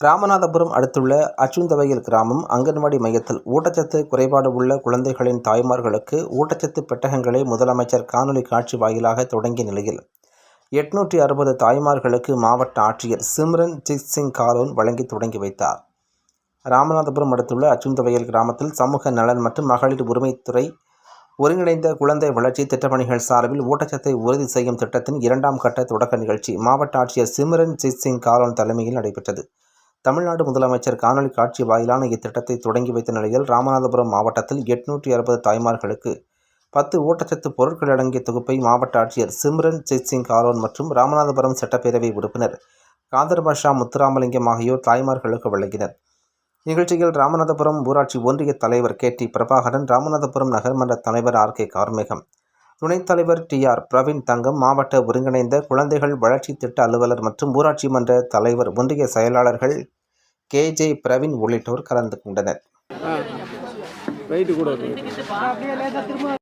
ராமநாதபுரம் அடுத்துள்ள அச்சுந்தவையில் கிராமம் அங்கன்வாடி மையத்தில் ஊட்டச்சத்து குறைபாடு உள்ள குழந்தைகளின் தாய்மார்களுக்கு ஊட்டச்சத்து பெட்டகங்களை முதலமைச்சர் காணொலி காட்சி வாயிலாக தொடங்கிய நிலையில் எட்நூற்றி அறுபது தாய்மார்களுக்கு மாவட்ட ஆட்சியர் சிம்ரன் ஜித் சிங் காலோன் வழங்கி தொடங்கி வைத்தார். ராமநாதபுரம் அடுத்துள்ள அச்சுந்தவையல் கிராமத்தில் சமூக நலன் மற்றும் மகளிர் உரிமைத்துறை ஒருங்கிணைந்த குழந்தை வளர்ச்சி திட்டப்பணிகள் சார்பில் ஊட்டச்சத்தை உறுதி செய்யும் திட்டத்தின் இரண்டாம் கட்ட தொடக்க நிகழ்ச்சி மாவட்ட ஆட்சியர் சிம்ரன் ஜித் சிங் காலோன் தலைமையில் நடைபெற்றது. தமிழ்நாடு முதலமைச்சர் காணொலி காட்சி வாயிலான இத்திட்டத்தை தொடங்கி வைத்த நிலையில் ராமநாதபுரம் மாவட்டத்தில் எட்நூற்றி அறுபது தாய்மார்களுக்கு பத்து ஊட்டச்சத்து பொருட்கள் அடங்கிய தொகுப்பை மாவட்ட ஆட்சியர் சிம்ரன் ஜித் சிங் காலோன் மற்றும் ராமநாதபுரம் சட்டப்பேரவை உறுப்பினர் காந்தர்பாஷா முத்துராமலிங்கம் ஆகியோர் தாய்மார்களுக்கு வழங்கினர். நிகழ்ச்சியில் ராமநாதபுரம் ஊராட்சி ஒன்றிய தலைவர் கே. டி. பிரபாகரன் ராமநாதபுரம் நகர்மன்ற தலைவர் ஆர். கே. கார்மேகம் துணைத் தலைவர் டி. ஆர். பிரவீன் தங்கம் மாவட்ட ஒருங்கிணைந்த குழந்தைகள் வளர்ச்சி திட்ட அலுவலர் மற்றும் ஊராட்சி மன்ற தலைவர் ஒன்றிய செயலாளர்கள் கே. ஜே. பிரவீன் உள்ளிட்டோர் கலந்து கொண்டனர். கூட